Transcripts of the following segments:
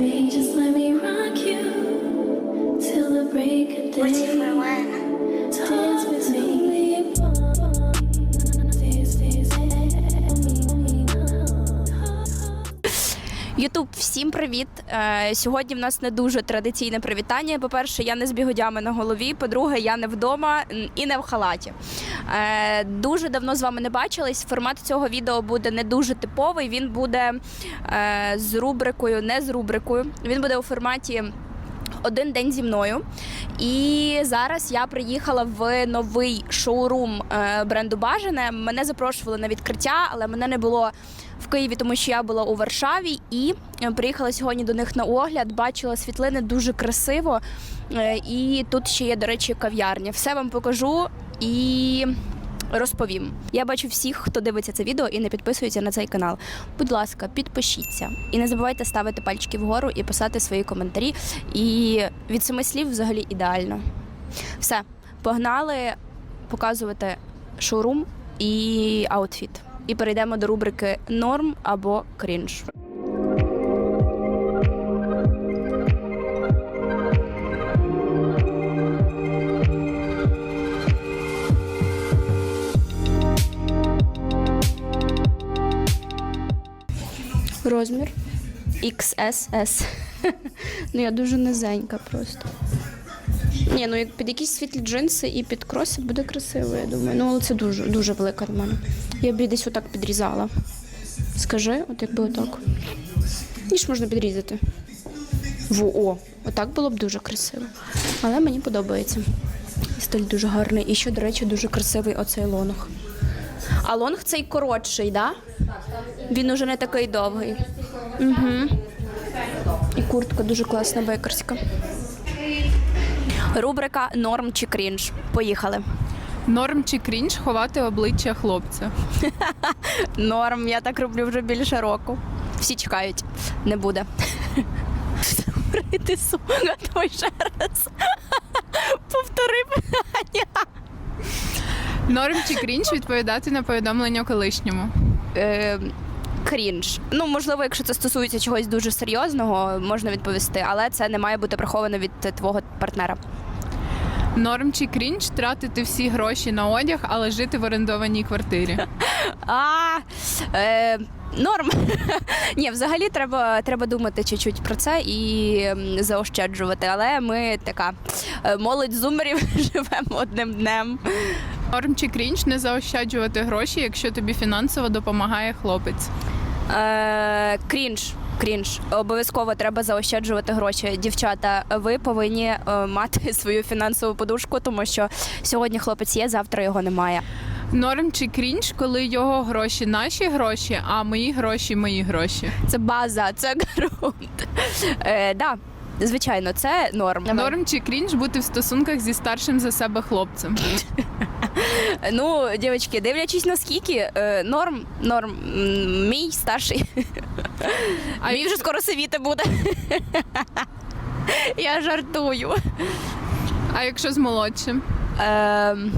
me, just let me rock you till the break of day. For one? Dance with me. Ютуб, всім привіт! Е, сьогодні в нас не дуже традиційне привітання. По-перше, я не з бігодями на голові. По-друге, я не вдома і не в халаті. Е, дуже давно з вами не бачились. Формат цього відео буде не дуже типовий. Він буде е, з рубрикою, не з рубрикою. Він буде у форматі. Один день зі мною. І зараз я приїхала в новий шоурум бренду Бажане. Мене запрошували на відкриття, але мене не було в Києві, тому що я була у Варшаві і е, приїхала сьогодні до них на огляд. Бачила світлини дуже красиво. Е, І тут ще є, до речі, кав'ярня. Все вам покажу і. Розповім. Я бачу всіх, хто дивиться це відео і не підписується на цей канал. Будь ласка, підпишіться і не забувайте ставити пальчики вгору і писати свої коментарі. І від семи слів взагалі ідеально. Все, погнали показувати шоурум і аутфіт. І перейдемо до рубрики норм або крінж. Розмір XSS. ну я дуже низенька просто. Ні, ну під якісь світлі джинси і під кроси буде красиво, я думаю. Ну, але це дуже, дуже велика в мене. Я б її десь отак підрізала. Скажи, от якби отак. Ніж можна підрізати. Во, о, отак було б дуже красиво. Але мені подобається. Стиль дуже гарний. І ще, до речі, дуже красивий оцей лонг. А лонг цей коротший? Да? Він уже не такий довгий. Угу. І куртка дуже класна бейкерська. Рубрика Норм чи крінж. Поїхали. Норм чи крінж ховати обличчя хлопця. Норм, я так роблю вже більше року. Всі чекають, не буде. Прийти сука, той ще раз. Повтори питання. Норм чи крінж відповідати на повідомлення колишньому. Е, крінж. Ну, можливо, якщо це стосується чогось дуже серйозного, можна відповісти, але це не має бути приховано від твого партнера. Норм чи крінж тратити всі гроші на одяг, але жити в орендованій квартирі. А, е, норм. Ні, взагалі треба, треба думати чуть-чуть про це і заощаджувати. Але ми така е, молодь зумерів живемо одним днем. Норм чи крінж не заощаджувати гроші, якщо тобі фінансово допомагає хлопець. Е, крінж. Крінж. Обов'язково треба заощаджувати гроші. Дівчата, ви повинні е, мати свою фінансову подушку, тому що сьогодні хлопець є, завтра його немає. Норм чи крінж, коли його гроші наші гроші, а мої гроші мої гроші. Це база, це ґрунт. Е, да, звичайно, це норм. Норм чи крінж бути в стосунках зі старшим за себе хлопцем. Ну, дівчатки, дивлячись на скільки, е, норм, норм. Мій старший. А він вже скоро сивіти буде. Я жартую. А якщо з молодшим? Ем,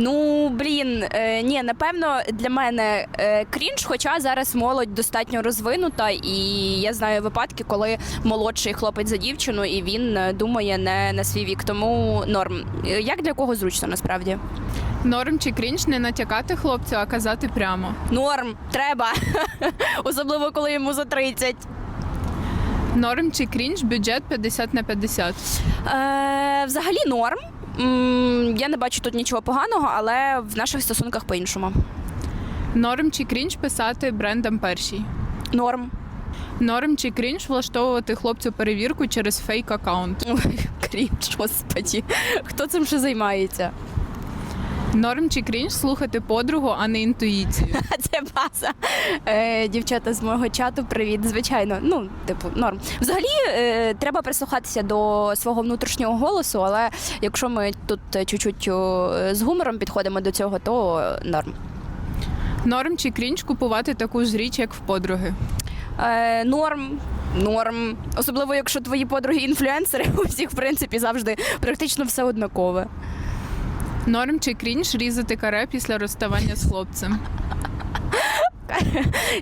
Ну, блін, е, ні, напевно, для мене е, крінж, хоча зараз молодь достатньо розвинута, і я знаю випадки, коли молодший хлопець за дівчину, і він е, думає не на свій вік. Тому норм. Е, Як для кого зручно насправді? Норм чи крінж не натякати хлопцю, а казати прямо. Норм, треба. Особливо, коли йому за 30. Норм чи крінж бюджет 50 на 50. Е, взагалі норм. Я не бачу тут нічого поганого, але в наших стосунках по-іншому. Норм чи крінж писати брендам першій. Норм. Норм чи крінж влаштовувати хлопцю перевірку через фейк аккаунт. Крінж, господі. Хто цим ще займається? Норм чи крінж слухати подругу, а не інтуїцію. Це база. Е, дівчата з мого чату, привіт. Звичайно, ну, типу, норм. Взагалі, е, треба прислухатися до свого внутрішнього голосу, але якщо ми тут чуть-чуть е, з гумором підходимо до цього, то норм. Норм чи крінж купувати таку ж річ, як в подруги. Е, норм. Норм, особливо якщо твої подруги інфлюенсери, у всіх в принципі завжди практично все однакове. Норм чи крінж різати каре після розставання з хлопцем.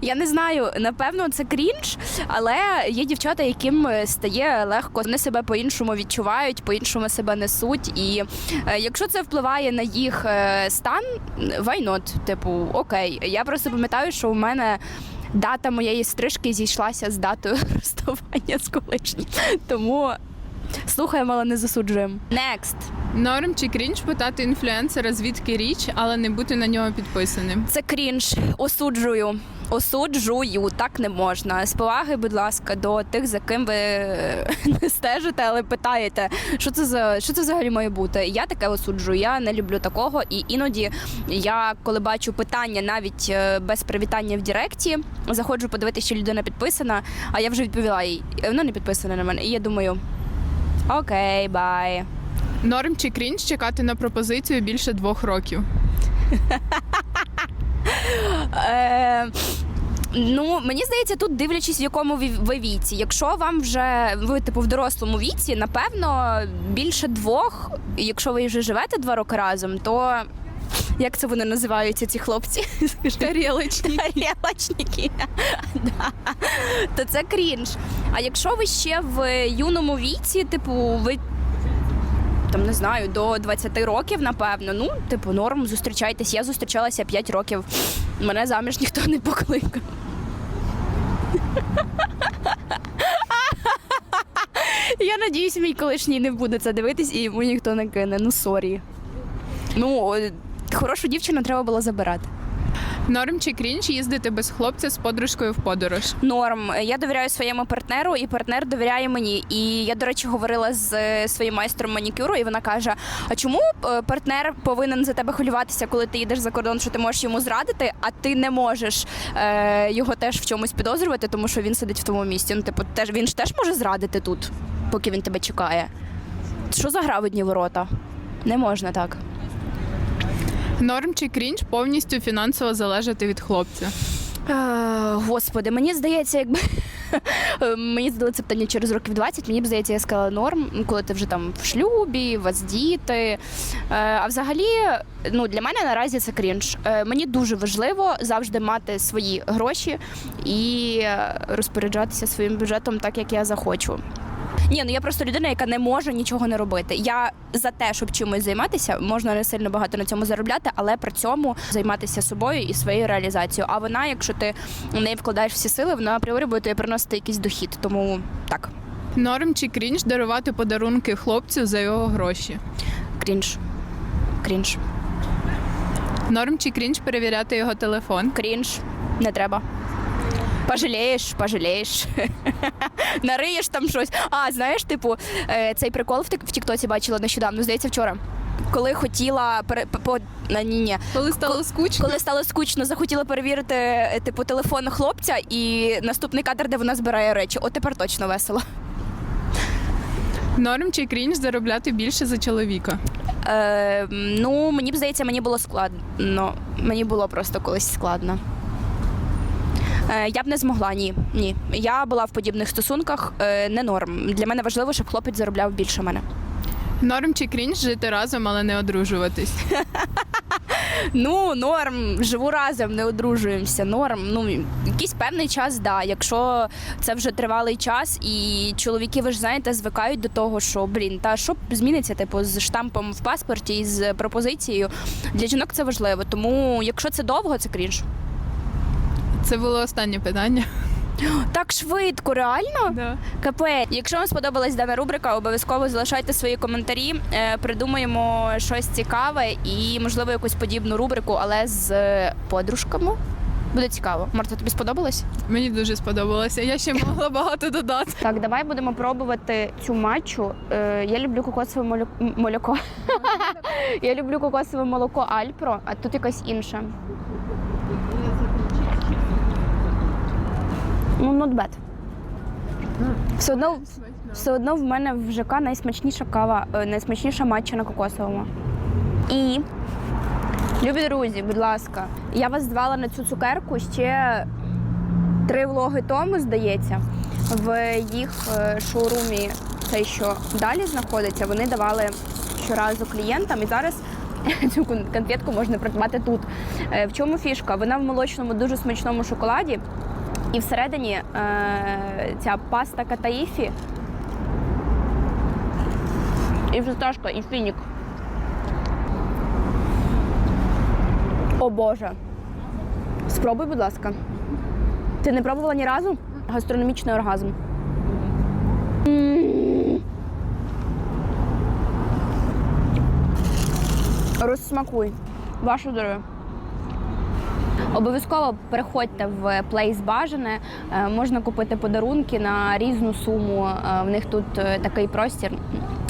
я не знаю, напевно, це крінж, але є дівчата, яким стає легко. Вони себе по-іншому відчувають, по-іншому себе несуть. І е, якщо це впливає на їх е, стан, why not? Типу, окей. Я просто пам'ятаю, що у мене. Дата моєї стрижки зійшлася з датою розставання з колишнім. Тому слухаємо, але не засуджуємо. Next. Норм чи крінж питати інфлюенсера, звідки річ, але не бути на нього підписаним. Це крінж. Осуджую. Осуджую, так не можна. З поваги, будь ласка, до тих, за ким ви е, не стежите, але питаєте, що це за що це взагалі має бути. Я таке осуджую. Я не люблю такого. І іноді я, коли бачу питання навіть е, без привітання в Діректі, заходжу подивитися, чи людина підписана, а я вже відповіла їй. «Е, Вона не підписана на мене. І я думаю, окей, бай. Норм чи крінж чекати на пропозицію більше двох років. Е, Ну, мені здається, тут дивлячись, в якому ви віці. Якщо вам вже ви типу в дорослому віці, напевно, більше двох. Якщо ви вже живете два роки разом, то як це вони називаються, ці хлопці? Тарілочники. Да. То це крінж. А якщо ви ще в юному віці, типу, ви. Там не знаю, до 20 років, напевно. Ну, типу, норм, зустрічайтесь. Я зустрічалася 5 років. Мене заміж ніхто не покликав. Я надіюсь, мій колишній не буде це дивитись і йому ніхто не кине. Ну, сорі. Ну, хорошу дівчину треба було забирати. Норм чи крінж їздити без хлопця з подружкою в подорож. Норм. Я довіряю своєму партнеру, і партнер довіряє мені. І я, до речі, говорила з е, своїм майстром манікюру, і вона каже: А чому е, партнер повинен за тебе хвилюватися, коли ти їдеш за кордон, що ти можеш йому зрадити, а ти не можеш е, його теж в чомусь підозрювати, тому що він сидить в тому місці. Ну, типу, теж він ж теж може зрадити тут, поки він тебе чекає. Що за гра в одні ворота? Не можна так. Норм чи крінж повністю фінансово залежати від хлопця. Е, Господи, мені здається, якби мені задали це питання через років 20, мені б здається, я сказала норм, коли ти вже там в шлюбі, у вас діти. Е, А взагалі, ну для мене наразі це крінж. Е, Мені дуже важливо завжди мати свої гроші і е, розпоряджатися своїм бюджетом так, як я захочу. Ні, ну я просто людина, яка не може нічого не робити. Я за те, щоб чимось займатися, можна не сильно багато на цьому заробляти, але при цьому займатися собою і своєю реалізацією. А вона, якщо ти в неї вкладаєш всі сили, вона апріорі буде тобі приносити якийсь дохід. Тому так, Норм чи крінж дарувати подарунки хлопцю за його гроші. крінж. Крінж. Норм чи крінж перевіряти його телефон. Крінж. Не треба. Пожалієш, пожалієш. Нариєш там щось. А, знаєш, типу, е, цей прикол в Тіктоці бачила нещодавно, здається, вчора. Коли хотіла пере... по... на, ні, ні. Коли стало скучно. Коли стало скучно, захотіла перевірити е, типу телефон хлопця і наступний кадр, де вона збирає речі. От тепер точно весело. Норм чи крінж заробляти більше за чоловіка. Е, ну, мені б здається, мені було складно. Мені було просто колись складно. Е, я б не змогла, ні. Ні. Я була в подібних стосунках, е, не норм. Для мене важливо, щоб хлопець заробляв більше мене. Норм чи крінж жити разом, але не одружуватись. Ну, норм, живу разом, не одружуємося. Норм. Ну, якийсь певний час, да. Якщо це вже тривалий час, і чоловіки, ви ж знаєте, звикають до того, що блін, та що зміниться, типу, з штампом в паспорті і з пропозицією. Для жінок це важливо. Тому, якщо це довго, це крінж. Це було останнє питання. Так швидко, реально? Да. Капець. Якщо вам сподобалась дана рубрика, обов'язково залишайте свої коментарі. Е, Придумаємо щось цікаве і, можливо, якусь подібну рубрику, але з подружками. Буде цікаво. Марта, тобі сподобалось? Мені дуже сподобалося. Я ще могла багато додати. Так, давай будемо пробувати цю матчу. Е, я люблю кокосове молю- молоко. я люблю кокосове молоко Альпро, а тут якась інша. Ну, not bad. Все одно, все одно в мене в ЖК найсмачніша кава, е, найсмачніша матча на кокосовому. І, любі друзі, будь ласка, я вас звала на цю цукерку ще три влоги тому, здається, в їх е, шоурумі, цей, що далі знаходиться, вони давали щоразу клієнтам. І зараз Цю кон- конфетку можна придбати тут. Е, В чому фішка? Вона в молочному дуже смачному шоколаді. І всередині е, ця паста катаїфі. І фісташка, і фінік. О Боже. Спробуй, будь ласка. Ти не пробувала ні разу? Гастрономічний оргазм. Розсмакуй. Ваше здоров'я. Обов'язково переходьте в плейс бажане. Е, Можна купити подарунки на різну суму. Е, В них тут е, такий простір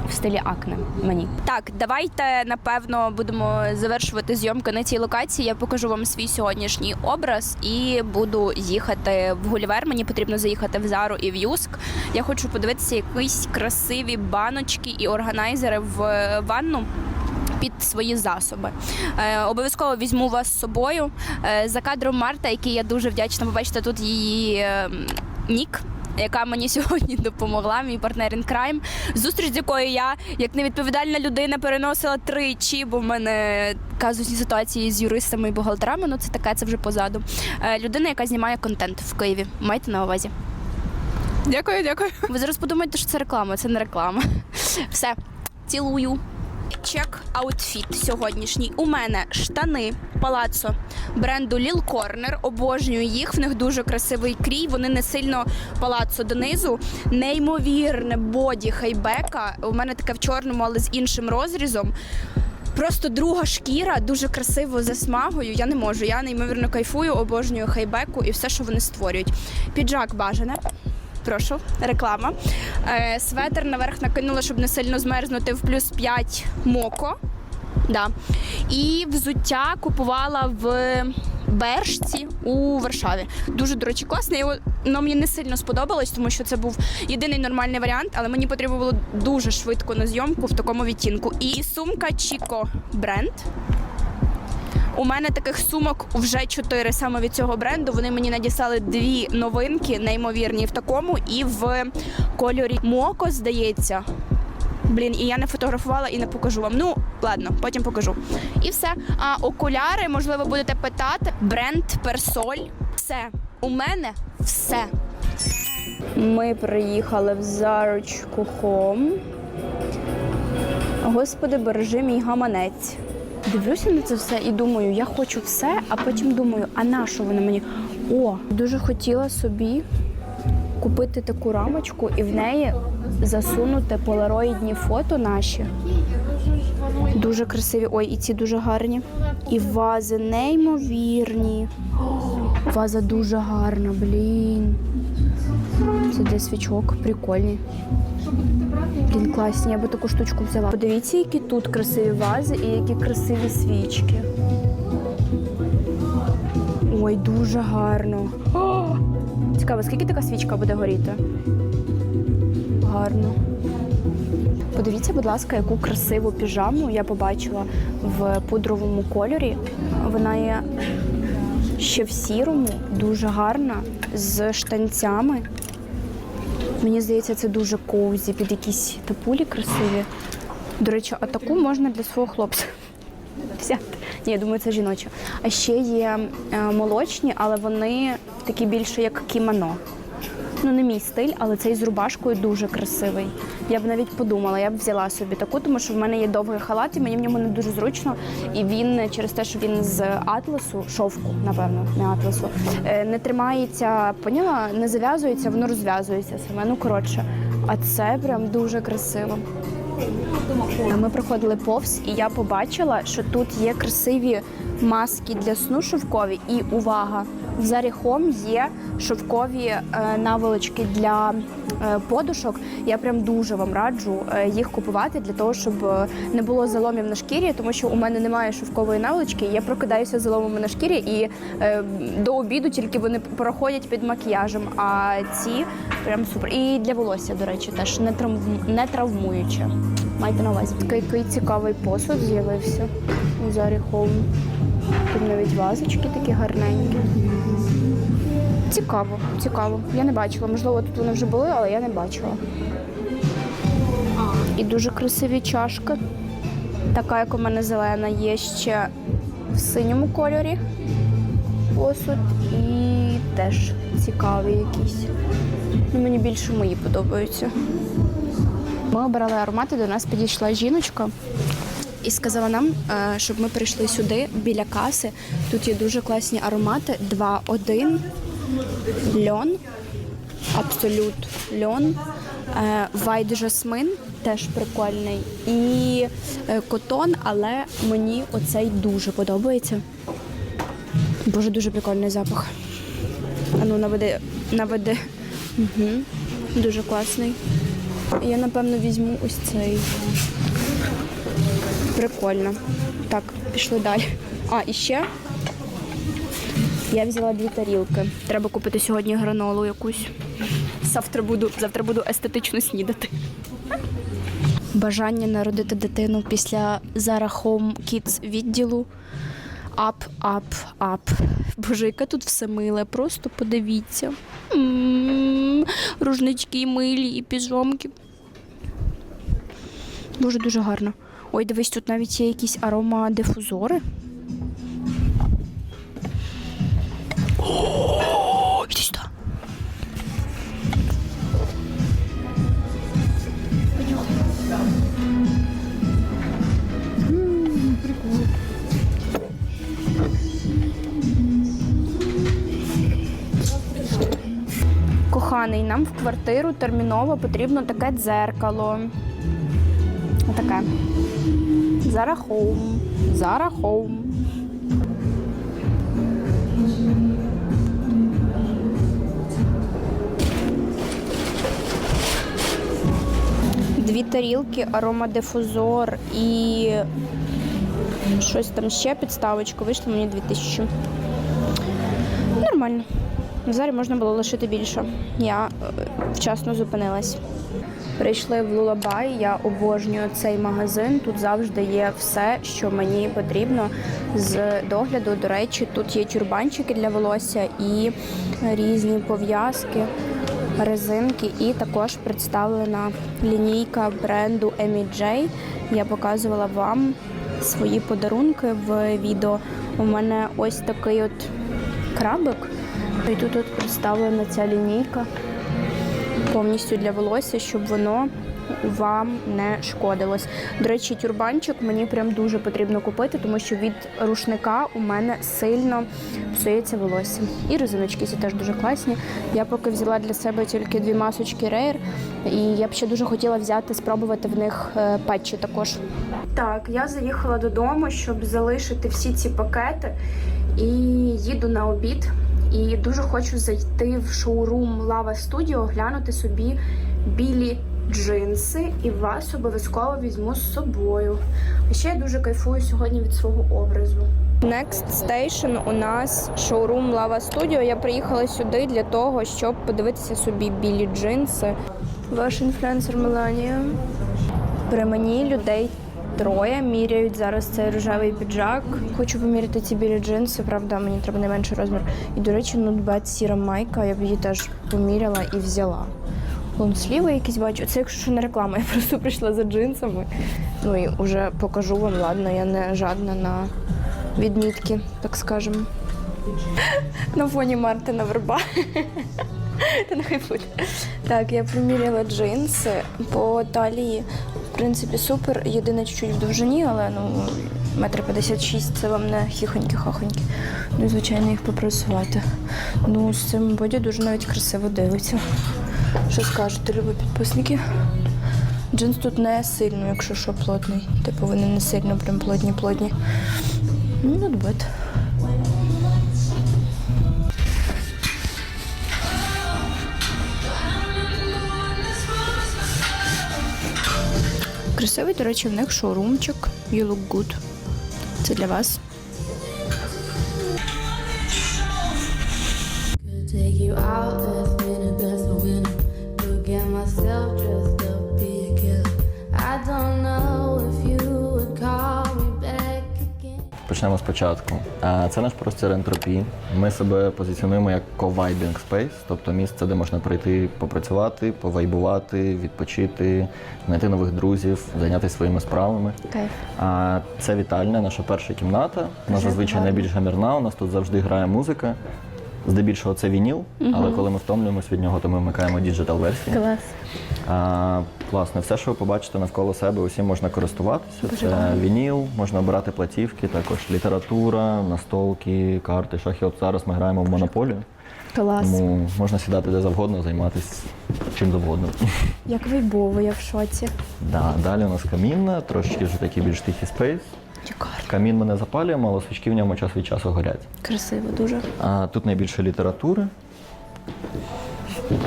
в стилі акне. Мені так, давайте напевно будемо завершувати зйомки на цій локації. Я покажу вам свій сьогоднішній образ і буду їхати в Гулівер. Мені потрібно заїхати в Зару і в Юск. Я хочу подивитися якісь красиві баночки і органайзери в ванну під свої засоби. Е, обов'язково візьму вас з собою. Е, за кадром Марта, який я дуже вдячна. Побачите тут її е, нік. Яка мені сьогодні допомогла, мій партнер in crime, зустріч, з якою я, як невідповідальна людина, переносила тричі, бо в мене казусні ситуації з юристами і бухгалтерами. Ну це таке, це вже позаду. Е, людина, яка знімає контент в Києві. Майте на увазі. Дякую, дякую. Ви зараз подумаєте, що це реклама, це не реклама. Все, цілую. Чек аутфіт сьогоднішній. У мене штани палацо бренду Lil Corner. Обожнюю їх. В них дуже красивий крій. Вони не сильно палацо донизу. Неймовірне боді хайбека. У мене таке в чорному, але з іншим розрізом. Просто друга шкіра, дуже красиво за смагою. Я не можу. Я неймовірно кайфую, обожнюю хайбеку і все, що вони створюють. Піджак бажане. Прошу, реклама. Е, светр наверх накинула, щоб не сильно змерзнути в плюс 5 моко. Да. І взуття купувала в Бершці у Варшаві. Дуже, до речі, класне. Його мені не сильно сподобалось, тому що це був єдиний нормальний варіант, але мені потрібно було дуже швидко на зйомку в такому відтінку. І сумка Chico бренд. У мене таких сумок вже чотири саме від цього бренду. Вони мені надіслали дві новинки, неймовірні в такому і в кольорі Моко, здається. Блін, і я не фотографувала і не покажу вам. Ну, ладно, потім покажу. І все. А окуляри, можливо, будете питати. Бренд Персоль. Все. У мене все. Ми приїхали в зарочку Хом. Господи, бережи мій гаманець. Дивлюся на це все і думаю, я хочу все, а потім думаю, а на що воно мені? О, дуже хотіла собі купити таку рамочку і в неї засунути полароїдні фото наші. Дуже красиві. Ой, і ці дуже гарні. І вази неймовірні. Ваза дуже гарна, блін. Це для свічок, прикольні. Блін, класні, я би таку штучку взяла. Подивіться, які тут красиві вази і які красиві свічки. Ой, дуже гарно. Цікаво, скільки така свічка буде горіти? Гарно. Подивіться, будь ласка, яку красиву піжаму я побачила в пудровому кольорі. Вона є ще в сірому, дуже гарна, з штанцями. Мені здається, це дуже коузі під якісь тапулі красиві. До речі, а таку можна для свого хлопця взяти. Ні, я думаю, це жіноче. А ще є е, молочні, але вони такі більше як кімоно. Ну, не мій стиль, але цей з рубашкою дуже красивий. Я б навіть подумала, я б взяла собі таку, тому що в мене є довгий халат, і мені в ньому не дуже зручно. І він через те, що він з атласу, шовку, напевно, не атласу, е, не тримається, поняла, не зав'язується, воно розв'язується саме. Ну коротше. А це прям дуже красиво. Ми проходили повз, і я побачила, що тут є красиві маски для сну шовкові. І увага! В Зарі є шовкові е, наволочки для е, подушок. Я прям дуже вам раджу е, їх купувати для того, щоб не було заломів на шкірі, тому що у мене немає шовкової наволочки. Я прокидаюся заломами на шкірі, і до обіду тільки вони проходять під макіяжем. А ці прям супер. І для волосся, до речі, теж не не травмуюче. Майте на увазі. Такий, цікавий посуд з'явився у Зарі. Тут навіть вазочки такі гарненькі. Цікаво, цікаво. Я не бачила. Можливо, тут вони вже були, але я не бачила. І дуже красиві чашки. Така, як у мене зелена, є ще в синьому кольорі посуд і теж цікаві якісь. Ну, мені більше мої подобаються. Ми обирали аромати, до нас підійшла жіночка і сказала нам, е, щоб ми прийшли сюди біля каси. Тут є дуже класні аромати. 2-1, льон, абсолют льон, е, вайт жасмин теж прикольний. І е, котон, але мені оцей дуже подобається. Боже, дуже прикольний запах. А ну, наведи, наведи. Угу. Дуже класний. Я, напевно, візьму ось цей. Прикольно. Так, пішли далі. А, і ще я взяла дві тарілки. Треба купити сьогодні гранолу якусь. Завтра буду, завтра буду естетично снідати. Бажання народити дитину після Zara Home Kids відділу. Ап, ап, ап. Боже, яке тут все миле, просто подивіться. М, Рушнички милі і піжамки. Дуже дуже гарно. Ой, дивись, тут навіть є якісь аромадифузори. О. Коханий, нам в квартиру терміново потрібно таке дзеркало. Отаке. Zara Home. Zara Home. Дві тарілки, аромадифузор і щось там ще підставочку. Вийшло мені 2000. Нормально. В залі можна було лишити більше. Я е, вчасно зупинилась. Прийшли в Лулабай. Я обожнюю цей магазин. Тут завжди є все, що мені потрібно з догляду. До речі, тут є тюрбанчики для волосся і різні пов'язки, резинки, і також представлена лінійка бренду Emi J. Я показувала вам свої подарунки в відео. У мене ось такий от крабик. І тут представлена ця лінійка повністю для волосся, щоб воно вам не шкодилось. До речі, тюрбанчик мені прям дуже потрібно купити, тому що від рушника у мене сильно псується волосся. І резиночки ці теж дуже класні. Я поки взяла для себе тільки дві масочки Rare, і я б ще дуже хотіла взяти, спробувати в них е, патчі також. Так, я заїхала додому, щоб залишити всі ці пакети, і їду на обід. І дуже хочу зайти в шоурум Lava Studio, глянути собі білі джинси, і вас обов'язково візьму з собою. А ще я дуже кайфую сьогодні від свого образу. Next Station у нас шоурум Lava Studio. Я приїхала сюди для того, щоб подивитися собі білі джинси. Ваш інфлюенсер Меланія. При мені людей троє міряють зараз цей рожевий піджак. Хочу поміряти ці білі джинси, правда, мені треба не менший розмір. І, до речі, нутбет сіра майка, я б її теж поміряла і взяла. Лонсліви якісь бачу. Це якщо що не реклама, я просто прийшла за джинсами. Ну і вже покажу вам, ладно, я не жадна на відмітки, так скажемо. На фоні Мартина Верба. Та нехай буде. Так, я приміряла джинси по талії. Принципі, супер. Єдине чуть-чуть в довжині, але ну метр п'ятдесят шість це вам не хіхоньки-хахоньки. Ну звичайно їх попрасувати. Ну, з цим боді дуже навіть красиво дивиться. Що скажете, любі підписники? Джинс тут не сильно, якщо що, плотний. Типу вони не сильно прям плотні-плотні. Ну, not Красивий, до речі, в них шоурумчик. You look good. Це для вас. Take you out почнемо спочатку. Це наш простір ентропії. Ми себе позиціонуємо як co-vibing space, тобто місце, де можна прийти попрацювати, повайбувати, відпочити, знайти нових друзів, зайнятися своїми справами. Кайф. А це вітальня, наша перша кімната. Вона зазвичай найбільш гамірна. У нас тут завжди грає музика. Здебільшого це вініл, але коли ми втомлюємось від нього, то ми вмикаємо діджитал версії. Клас. А, власне, все, що ви побачите навколо себе, усім можна користуватися. це вініл, можна обирати платівки, також література, настолки, карти, шахи. От зараз ми граємо в монополію, Клас. тому можна сідати де завгодно, займатися чим завгодно. Як вайбово, я в шоці. Да, далі у нас камінна, трошки вже такий більш тихий спейс. Шикарно. Камін ми не запалюємо, але свічки в ньому час від часу горять. Красиво дуже. А тут найбільше літератури.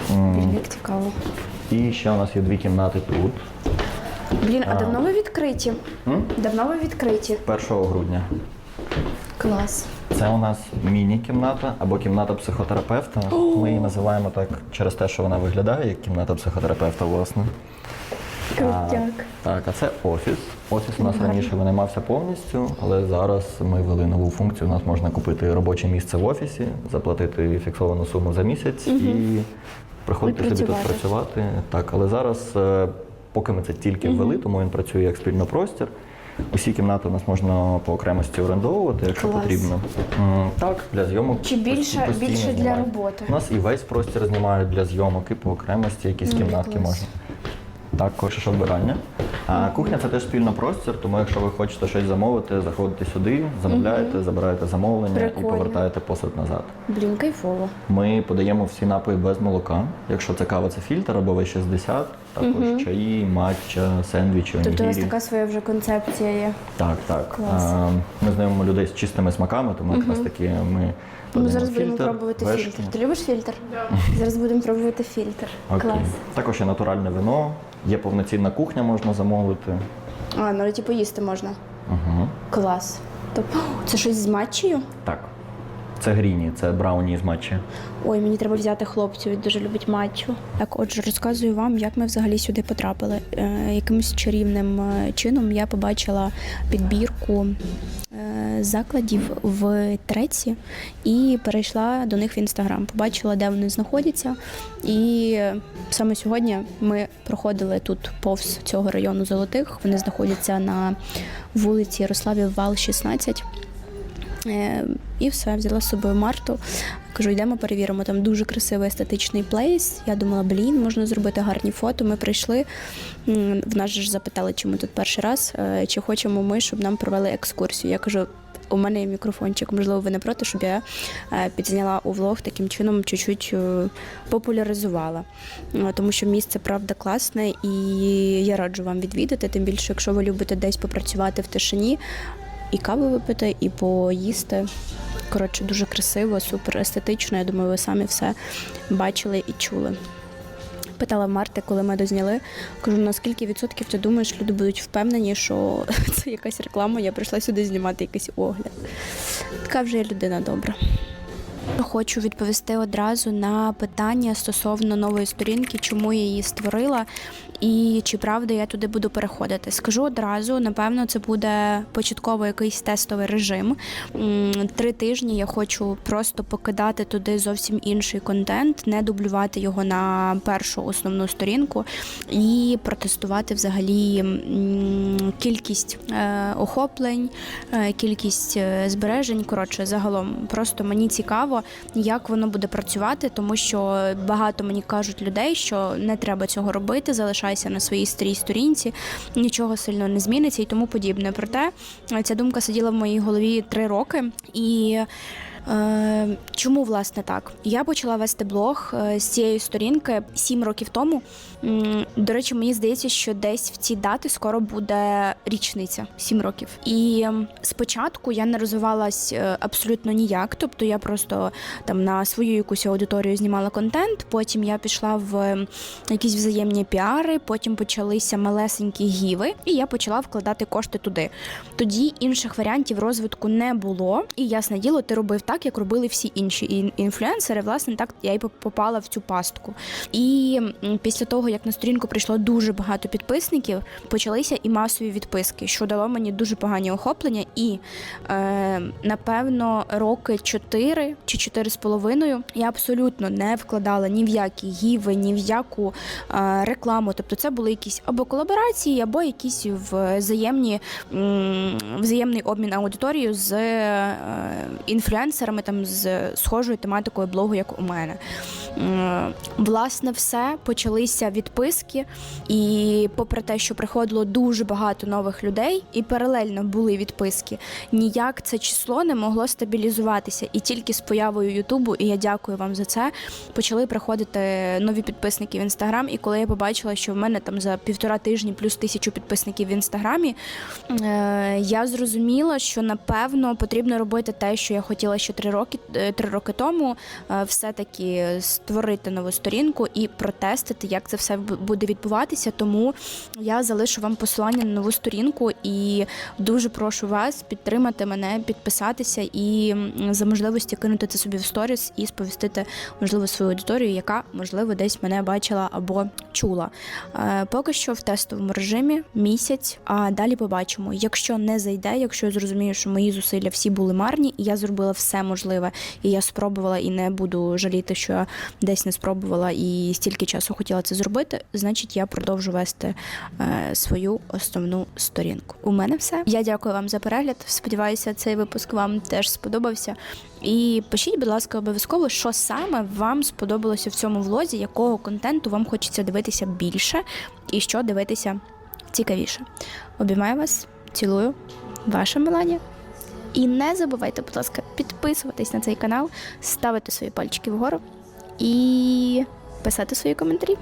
Блін, цікаво. І ще у нас є дві кімнати тут. Блін, а давно ви відкриті? Давно ви відкриті? 1 грудня. Клас. Це у нас міні-кімната або кімната психотерапевта. Ми її називаємо так через те, що вона виглядає як кімната психотерапевта, власне. Крутяк. Так, а це офіс. Офіс у нас раніше винаймався повністю, але зараз ми ввели нову функцію. У нас можна купити робоче місце в офісі, заплатити фіксовану суму за місяць і приходити собі тут працювати. Так, але зараз, е, поки ми це тільки ввели, тому він працює як спільно простір. Усі кімнати у нас можна по окремості орендовувати, якщо Клас. потрібно. Так, для зйомок. Чи більше- більше для знімають. роботи? У нас і весь простір знімають для зйомок, і по окремості якісь кімнатки клас. можна. Так, хочеш обирання. А кухня це теж спільно простір, тому якщо ви хочете щось замовити, заходите сюди, замовляєте, забираєте замовлення Прикольно. і повертаєте посуд назад. Блін, кайфово. Ми подаємо всі напої без молока. Якщо це кава, це фільтр або В60, також чаї, матча, сендвічі, Тобто у вас онігірі. така своя вже концепція є. Так, так. Клас. А, Ми знайомимо людей з чистими смаками, тому якраз таки ми Ну, подаємо зараз будемо фільтр, пробувати вешки. фільтр. Ти любиш фільтр? Зараз будемо пробувати фільтр. Окей. Клас. Також є натуральне вино, є повноцінна кухня, можна замовити. А, навіть і поїсти можна. Угу. Клас. Тобто, це щось з матчею? Так. Це гріні, це брауні з матчі. Ой, мені треба взяти хлопцю, він дуже любить матчу. Так, отже, розказую вам, як ми взагалі сюди потрапили. Е, якимось чарівним е, чином я побачила підбірку закладів в Треці і перейшла до них в інстаграм. Побачила, де вони знаходяться. І саме сьогодні ми проходили тут повз цього району золотих. Вони знаходяться на вулиці Ярославів Вал, 16. Е, І все, взяла з собою Марту. Кажу, йдемо перевіримо. Там дуже красивий естетичний плейс. Я думала, блін, можна зробити гарні фото. Ми прийшли. В нас ж запитали, чи ми тут перший раз, е, чи хочемо ми, щоб нам провели екскурсію. Я кажу. У мене є мікрофончик, можливо, ви не проти, щоб я е, підзняла у влог таким чином, чуть-чуть е, популяризувала. Е, Тому що місце правда класне, і я раджу вам відвідати. Тим більше, якщо ви любите десь попрацювати в тишині, і каву випити, і поїсти. Коротше, дуже красиво, супер естетично. Я думаю, ви самі все бачили і чули. Питала Марти, коли ми дозняли. Кажу, на скільки відсотків ти думаєш, люди будуть впевнені, що це якась реклама, я прийшла сюди знімати якийсь огляд. Така вже людина добра. Хочу відповісти одразу на питання стосовно нової сторінки, чому я її створила і чи правда я туди буду переходити. Скажу одразу, напевно, це буде початково якийсь тестовий режим. Три тижні я хочу просто покидати туди зовсім інший контент, не дублювати його на першу основну сторінку і протестувати взагалі кількість е, охоплень, е, кількість е, збережень. Коротше, загалом просто мені цікаво, як воно буде працювати, тому що багато мені кажуть людей, що не треба цього робити, залишайся на своїй старій сторінці, нічого сильно не зміниться і тому подібне. Проте е, ця думка сиділа в моїй голові три роки і. Е, чому власне так? Я почала вести блог е, з цієї сторінки сім років тому. До речі, мені здається, що десь в ці дати скоро буде річниця сім років. І спочатку я не розвивалась е, абсолютно ніяк. Тобто я просто там на свою якусь аудиторію знімала контент. Потім я пішла в якісь взаємні піари, потім почалися малесенькі гіви, і я почала вкладати кошти туди. Тоді інших варіантів розвитку не було. І ясне діло, ти робив так, як робили всі інші інфлюенсери. Власне, так я і попала в цю пастку. І після того, як на сторінку прийшло дуже багато підписників, почалися і масові відписки, що дало мені дуже погані охоплення. І е, напевно роки 4 чи 4 з половиною я абсолютно не вкладала ні в які гіви, ні в яку е, рекламу. Тобто, це були якісь або колаборації, або якісь взаємні взаємний обмін аудиторією з е, інфлюенсерами, там з схожою тематикою блогу, як у мене. М, Власне, все почалися відписки, і попри те, що приходило дуже багато нових людей, і паралельно були відписки, ніяк це число не могло стабілізуватися. І тільки з появою Ютубу, і я дякую вам за це, почали приходити нові підписники в інстаграм. І коли я побачила, що в мене там за півтора тижні плюс тисячу підписників в інстаграмі, е, я зрозуміла, що напевно потрібно робити те, що я хотіла ще три роки е, три роки тому, е, все-таки створити нову сторінку і протестити, як це все бу- буде відбуватися. Тому я залишу вам посилання на нову сторінку і дуже прошу вас підтримати мене, підписатися і за можливості кинути це собі в сторіс і сповістити можливо свою аудиторію, яка можливо десь мене бачила або чула. Е, Поки що в тестовому режимі місяць, а далі побачимо. Якщо не зайде, якщо я зрозумію, що мої зусилля всі були марні, і я зробила все можливе, і я спробувала і не буду жаліти, що я десь не спробувала і стільки часу хотіла це зробити, значить я продовжу вести е, свою основну сторінку. У мене все. Я дякую вам за перегляд. Сподіваюся, цей випуск вам теж сподобався. І пишіть, будь ласка, обов'язково, що саме вам сподобалося в цьому влозі, якого контенту вам хочеться дивитися більше, і що дивитися цікавіше. Обіймаю вас, цілую, ваша Меланія. І не забувайте, будь ласка, підписуватись на цей канал, ставити свої пальчики вгору і писати свої коментарі.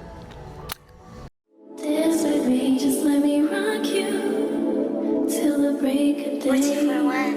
break of day. What's for one?